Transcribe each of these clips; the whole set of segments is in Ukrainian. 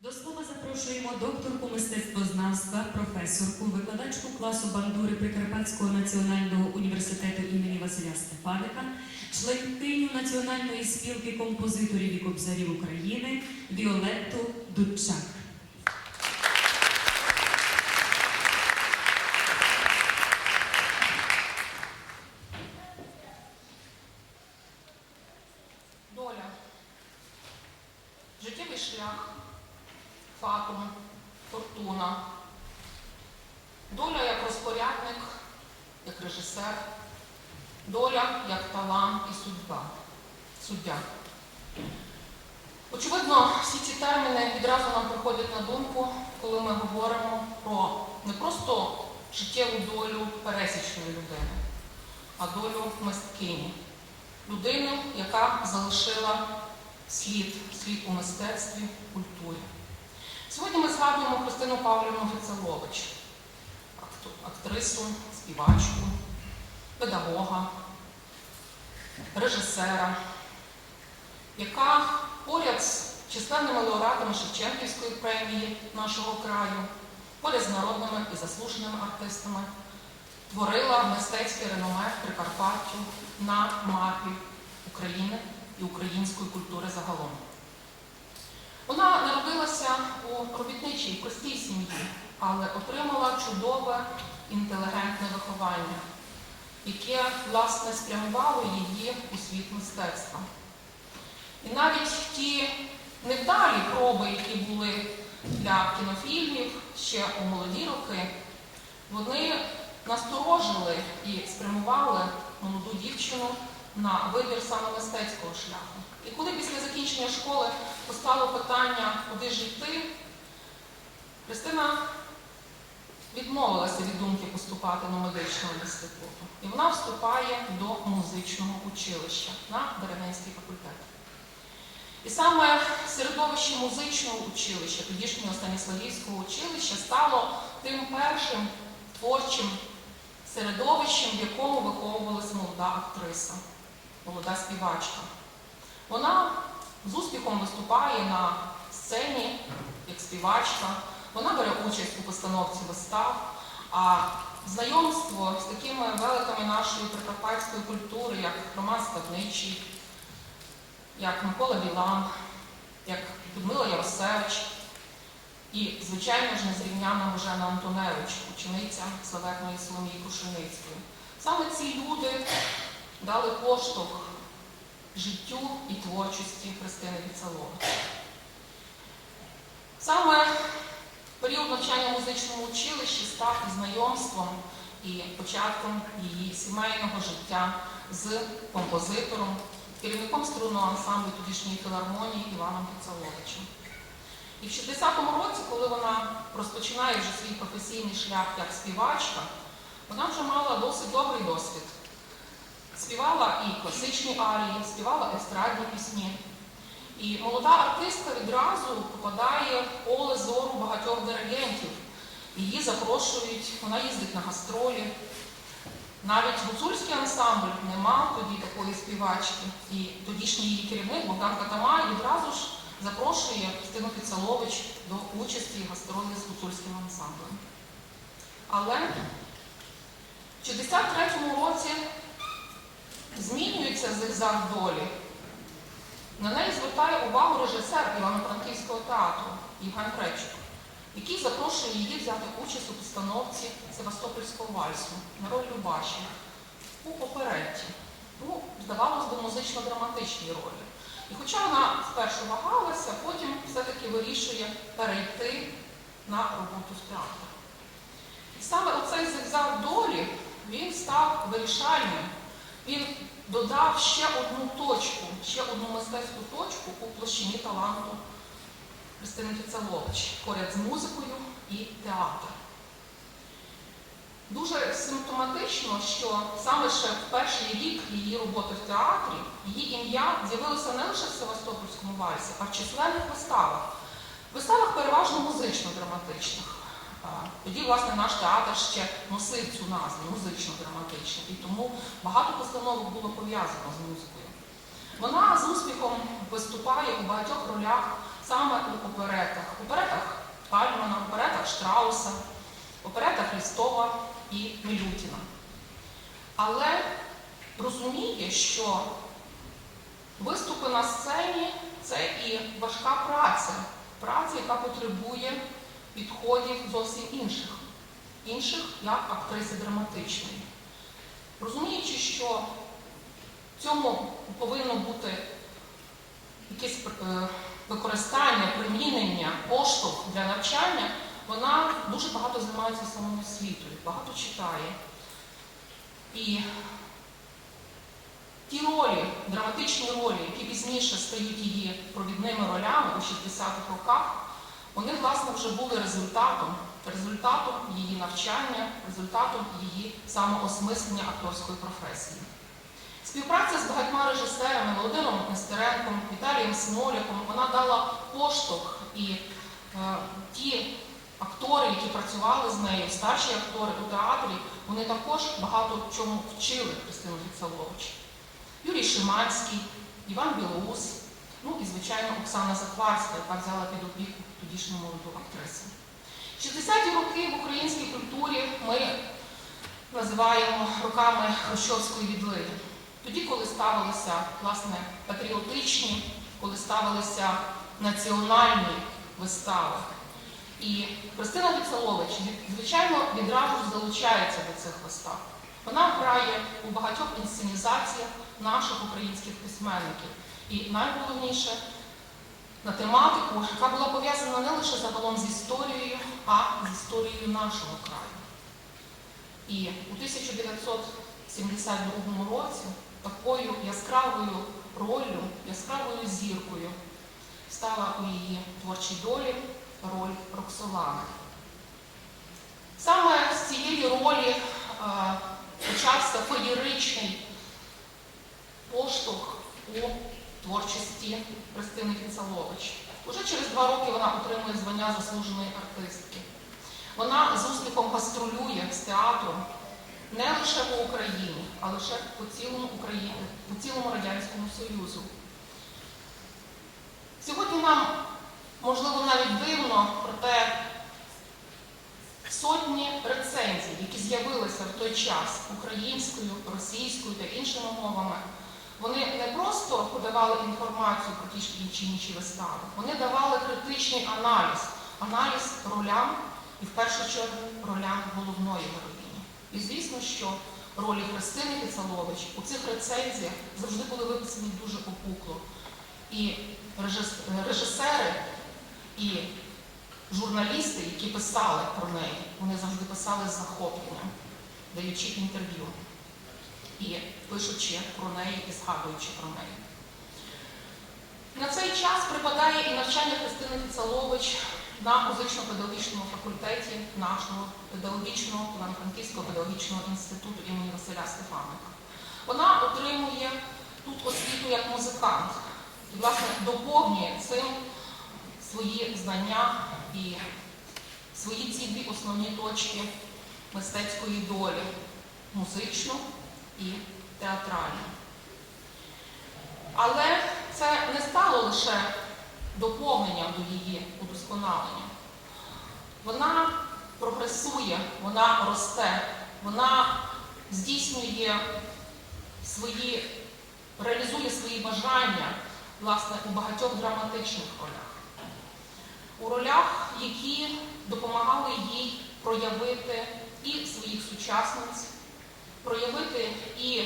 До слова запрошуємо докторку мистецтвознавства, професорку, викладачку класу бандури Прикарпатського національного університету імені Василя Стефаника, членкиню Національної спілки композиторів і кобзарів України Віолетту Дудчак. Доля. Життєвий шлях, фатум, фортуна. Доля як розпорядник, як режисер, доля як талант і судьба. Суддя. Очевидно, всі ці терміни відразу нам приходять на думку, коли ми говоримо про не просто життєву долю пересічної людини, а долю мисткині людину, яка залишила слід, слід у мистецтві, культурі. Сьогодні ми згадуємо Христину Павлівну Грицелович, актрису, співачку, педагога, режисера, яка поряд з численними лауреатами Шевченківської премії нашого краю, поряд з народними і заслуженими артистами творила мистецьке реноме Прикарпаттю на мапі України і української культури загалом. Вона народилася у робітничій простій сім'ї, але отримала чудове інтелігентне виховання, яке, власне, спрямувало її у світ мистецтва. І навіть ті невдалі проби, які були для кінофільмів ще у молоді роки, вони насторожили і спрямували молоду дівчину на вибір саме мистецького шляху. І коли після закінчення школи постало питання, куди ж йти, Христина відмовилася від думки поступати на медичну інституту. І вона вступає до музичного училища на Берегенський факультет. І саме середовище музичного училища, тодішнього Станіславівського училища, стало тим першим творчим середовищем, в якому виховувалася молода актриса, молода співачка. Вона з успіхом виступає на сцені як співачка, вона бере участь у постановці вистав, а знайомство з такими великами нашої прикарпатської культури, як Роман Ставничий, як Микола Білан, як Людмила Яросевич, і, звичайно ж, незрівняна Божена Антоневич, учениця славетної Соломії Крушеницької. Саме ці люди дали поштовх життю і творчості Христини Віцалович. Саме період навчання в музичному училищі став знайомством і початком її сімейного життя з композитором, керівником струнного ансамблю тодішньої філармонії Іваном Віцаловичем. І в 60-му році, коли вона розпочинає вже свій професійний шлях як співачка, вона вже мала досить добрий досвід. Співала і класичні арії, співала естрадні пісні. І молода артистка відразу попадає в поле зору багатьох диригентів. Її запрошують, вона їздить на гастролі. Навіть гуцульський ансамбль не мав тоді такої співачки. І тодішній її керівник Богдан Катамай відразу ж запрошує Христину Фіцалович до участі в гастролі з гуцульським ансамблем. Але в 63-му році змінюється зигзаг долі. На неї звертає увагу режисер Івано-Франківського театру Євген Кречук, який запрошує її взяти участь у постановці Севастопольського вальсу на роль Любаші у оперетті. Ну, здавалось би, музично-драматичній ролі. І хоча вона спершу вагалася, потім все-таки вирішує перейти на роботу в театрі. І саме оцей зигзаг долі він став вирішальним. Він додав ще одну точку, ще одну мистецьку точку у площині таланту Христини Фіцалович, поряд з музикою і театром. Дуже симптоматично, що саме ще в перший рік її роботи в театрі її ім'я з'явилося не лише в Севастопольському вальсі, а в численних виставах. Виставах переважно музично-драматичних. Тоді, власне, наш театр ще носив цю назву музично-драматичний, і тому багато постановок було пов'язано з музикою. Вона з успіхом виступає у багатьох ролях саме у оперетах. Оперети Штрауса, оперета Христова і Милютіна. Але розуміє, що виступи на сцені це і важка праця, праця, яка потребує підходів зовсім інших, інших як актриси драматичної. Розуміючи, що цьому повинно бути якесь е, використання, примінення, поштовх для навчання, вона дуже багато займається самоосвітою, багато читає. І ті ролі, драматичні ролі, які пізніше стають її провідними ролями у 60-х роках, вони, власне, вже були результатом, результатом її навчання, результатом її самоосмислення акторської професії. Співпраця з багатьма режисерами Володимиром Нестеренком, Віталієм Смоляком, вона дала поштовх і е, ті актори, які працювали з нею, старші актори у театрі, вони також багато чому вчили Христину Гіцалович. Юрій Шиманський, Іван Білоус, ну і, звичайно, Оксана Захварська, яка взяла під опіку тодішню молоду актрису. 60-ті роки в українській культурі ми називаємо роками Хрущовської відлиги. Тоді, коли ставилися власне патріотичні, коли ставилися національні вистави. І Христина Віцелович, звичайно, відразу залучається до цих вистав. Вона грає у багатьох інсценізаціях наших українських письменників. І найголовніше на тематику, яка була пов'язана не лише загалом з історією, а з історією нашого краю. І у 1972 році такою яскравою ролью, яскравою зіркою стала у її творчій долі роль Роксолани. Саме з цієї ролі е, почався феєричний поштовх у творчості Христини Кінцалович. Уже через два роки вона отримує звання заслуженої артистки. Вона з успіхом гастролює з театром не лише по Україні, а лише по цілому Україні, по цілому Радянському Союзу. Сьогодні нам, можливо, навіть дивно, проте сотні рецензій, які з'явилися в той час українською, російською та іншими мовами, вони не просто подавали інформацію про ті ж інші інші вистави, вони давали критичний аналіз, аналіз ролям і в першу чергу ролям головної героїні. І звісно, що ролі Христини Кицалович у цих рецензіях завжди були виписані дуже опукло. І режисери, і журналісти, які писали про неї, вони завжди писали з захопленням, даючи інтерв'ю і пишучи про неї і згадуючи про неї. На цей час припадає і навчання Христини Фіцалович на музично-педагогічному факультеті нашого педагогічного Івано-Франківського педагогічного інституту імені Василя Стефаника. Вона отримує тут освіту як музикант і, власне, доповнює цим свої знання і свої ці дві основні точки мистецької долі музичну і театральну. Але це не стало лише доповненням до її удосконалення. Вона прогресує, вона росте, вона здійснює свої, реалізує свої бажання власне у багатьох драматичних ролях. У ролях, які допомагали їй проявити і своїх сучасниць, проявити і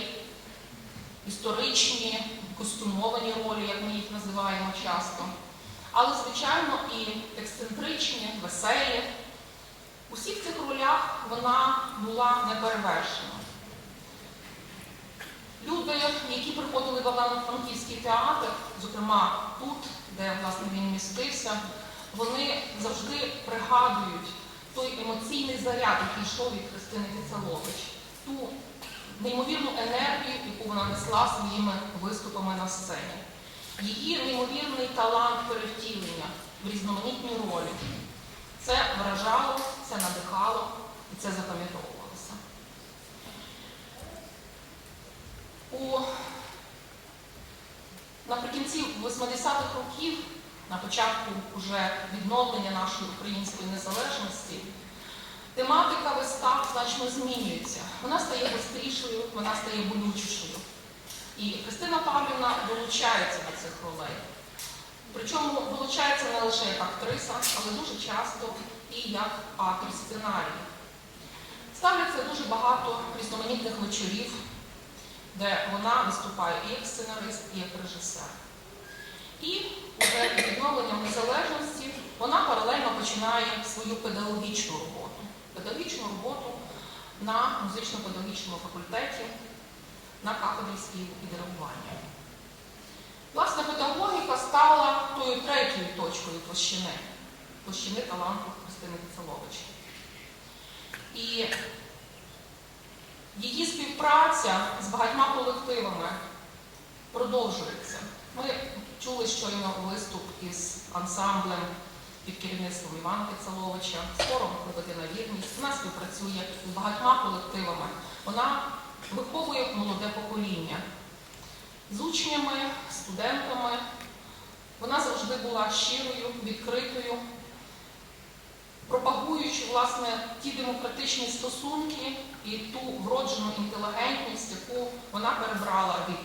історичні, костюмовані ролі, як ми їх називаємо часто, але, звичайно, і ексцентричні, веселі. У всіх цих ролях вона була неперевершена. Люди, які приходили в Івано-Франківський театр, зокрема тут, де власне він містився, вони завжди пригадують той емоційний заряд, який йшов від Христини Кицалович, ту неймовірну енергію, яку вона несла своїми виступами на сцені, її неймовірний талант перевтілення в різноманітні ролі. Це вражало, це надихало і це запам'ятовувалося. У, наприкінці 80-х років на початку уже відновлення нашої української незалежності, тематика вистав значно змінюється. Вона стає гострішою, вона стає болючішою. І Христина Павлівна долучається до цих ролей. Причому долучається не лише як актриса, але дуже часто і як автор сценарію. Ставляться дуже багато різноманітних вечорів, де вона виступає і як сценарист, і як режисер. І вже відновленням незалежності вона паралельно починає свою педагогічну роботу. Педагогічну роботу на музично-педагогічному факультеті на кафедрі співу і диригування. Власне, педагогіка стала тою третьою точкою площини, площини таланту Христини Кицелович. І її співпраця з багатьма колективами продовжується. Ми чули щойно виступ із ансамблем під керівництвом Івана Кицеловича, з хором Лебедина Вірність. Вона співпрацює з багатьма колективами. Вона виховує молоде покоління з учнями, студентами. Вона завжди була щирою, відкритою, пропагуючи власне ті демократичні стосунки і ту вроджену інтелігентність, яку вона перебрала від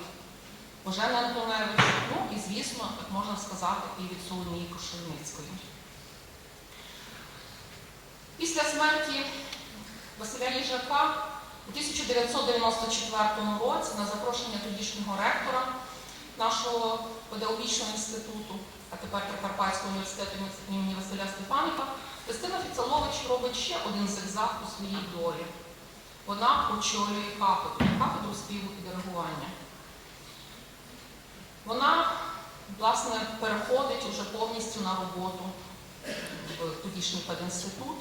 Божени Антоневич, ну і, звісно, так можна сказати, і від Соломії Кошельницької. Після смерті Василя Їжака у 1994 році на запрошення тодішнього ректора нашого педагогічного інституту, а тепер Прикарпатського університету імені Василя Стефаника, Христина Фіцалович робить ще один зигзаг у своїй долі. Вона очолює кафедру, кафедру співу і диригування. Вона, власне, переходить уже повністю на роботу в тодішній пединститут.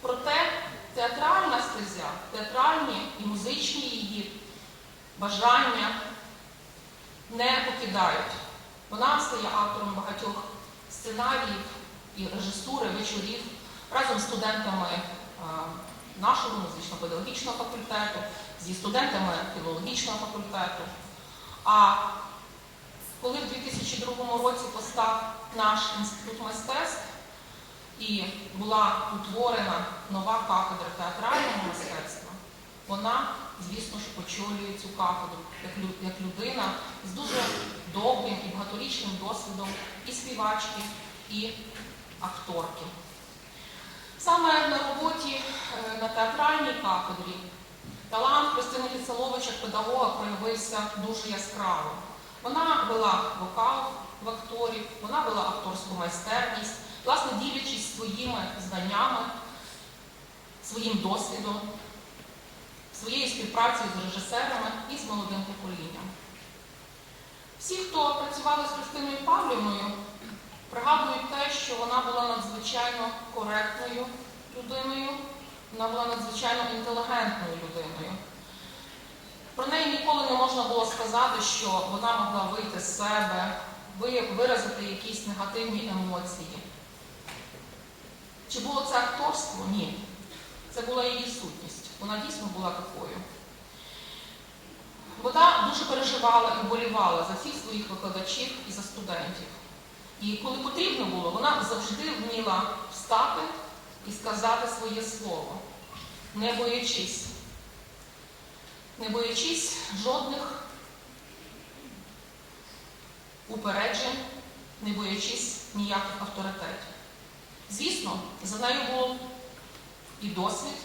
Проте театральна стезя, театральні і музичні її бажання не покидають. Вона стає автором багатьох сценаріїв і режисури вечорів разом з студентами нашого музично-педагогічного факультету, зі студентами філологічного факультету. А коли в 2002 році постав наш інститут мистецтв і була утворена нова кафедра театрального мистецтва, вона, звісно ж, очолює цю кафедру як, людина з дуже довгим і багаторічним досвідом і співачки, і акторки. Саме на роботі е, на театральній кафедрі талант Христини Кіцелович як педагога проявився дуже яскраво. Вона вела вокал в акторів, вона вела акторську майстерність, власне, ділячись своїми знаннями, своїм досвідом, своєю співпрацею з режисерами і з молодим поколінням. Всі, хто працювали з Христиною Павлівною, пригадують те, що вона була надзвичайно коректною людиною, вона була надзвичайно інтелігентною людиною. Про неї ніколи не можна було сказати, що вона могла вийти з себе, виразити якісь негативні емоції. Чи було це акторство? Ні. Це була її сутність. Вона дійсно була такою. Вона дуже переживала і вболівала за всіх своїх викладачів і за студентів. І коли потрібно було, вона завжди вміла встати і сказати своє слово, не боячись не боячись жодних упереджень, не боячись ніяких авторитетів. Звісно, за нею було і досвід,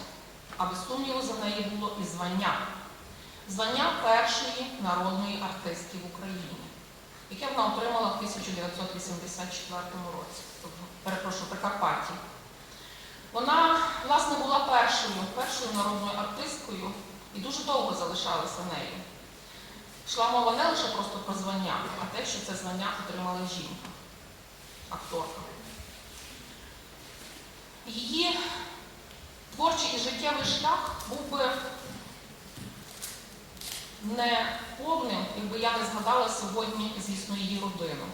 а без сумніву за нею було і звання. Звання першої народної артистки в Україні, яке вона отримала в 1984 році, тобто, перепрошую, Прикарпатті. Вона, власне, була першою, першою народною артисткою і дуже довго залишалася нею. Йшла мова не лише просто про звання, а те, що це звання отримала жінка, акторка. Її творчий і життєвий шлях був би не повним, якби я не згадала сьогодні, звісно, її родину.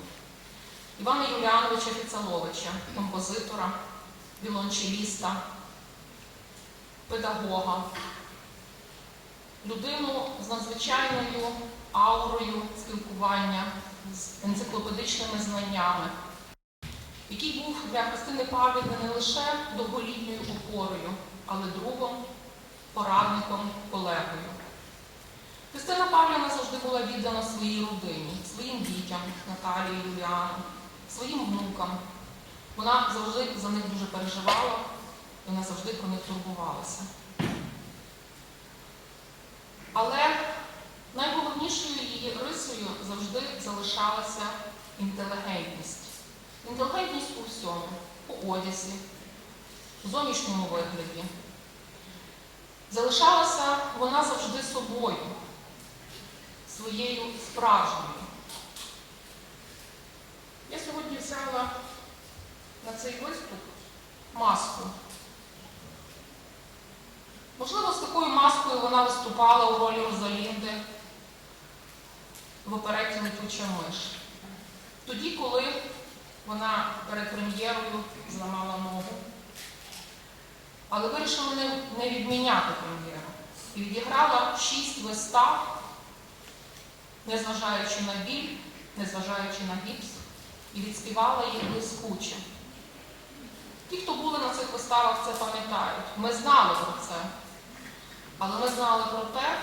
Івана Юліановича Фіцаловича, композитора, вілончеліста, педагога, людину з надзвичайною аурою спілкування, з енциклопедичними знаннями. Який був для Христини Павлівни не лише довголітньою опорою, але другом, порадником, колегою. Христина Павлівна завжди була віддана своїй родині, своїм дітям, Наталії, Юліану, своїм внукам. Вона завжди за них дуже переживала, вона завжди про них турбувалася. Але найголовнішою її рисою завжди залишалася інтелігентність. Інтелігентність у всьому, у одязі, у зовнішньому вигляді. Залишалася вона завжди собою, своєю справжньою. Я сьогодні взяла на цей виступ маску. Можливо, з такою маскою вона виступала у ролі Розалінди в опереті Летуча миш. Тоді, коли вона перед прем'єрою зламала ногу, але вирішила не, відміняти прем'єру. І відіграла шість вистав, незважаючи на біль, незважаючи на гіпс, і відспівала їх блискуче. Ті, хто були на цих виставах, це пам'ятають. Ми знали про це. Але ми знали про те,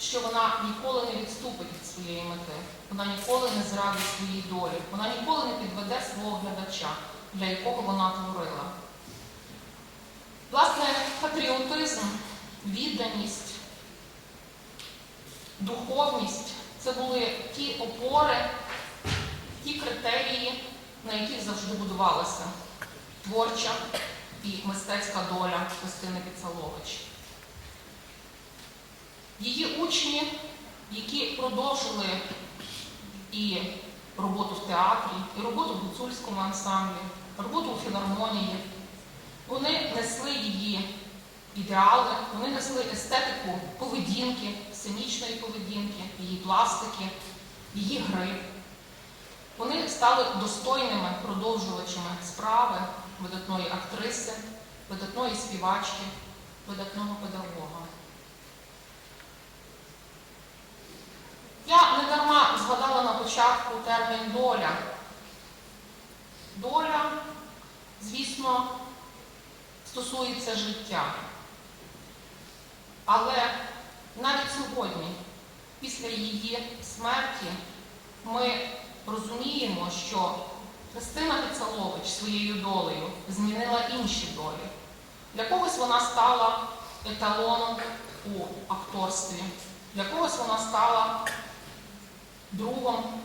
що вона ніколи не відступить від своєї мети. Вона ніколи не зрадить своїй долі. Вона ніколи не підведе свого глядача, для якого вона творила. Власне, патріотизм, відданість, духовність це були ті опори, ті критерії, на яких завжди будувалася творча і мистецька доля Христини Піцалович. Її учні, які продовжили і роботу в театрі, і роботу в гуцульському ансамблі, роботу у філармонії, вони несли її ідеали, вони несли естетику поведінки, сценічної поведінки, її пластики, її гри. Вони стали достойними продовжувачами справи видатної актриси, видатної співачки, видатного педагога. Я не дарма згадала на початку термін доля. Доля, звісно, стосується життя. Але навіть сьогодні, після її смерті, ми розуміємо, що Христина Пицалович своєю долею змінила інші долі. Для когось вона стала еталоном у акторстві, для когось вона стала другом,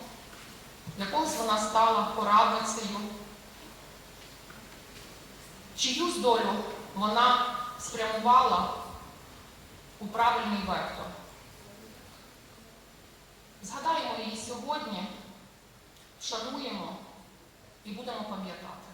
для вона стала порадницею. Чиюсь долю вона спрямувала у правильний вектор. Згадаємо її сьогодні, вшануємо і будемо пам'ятати.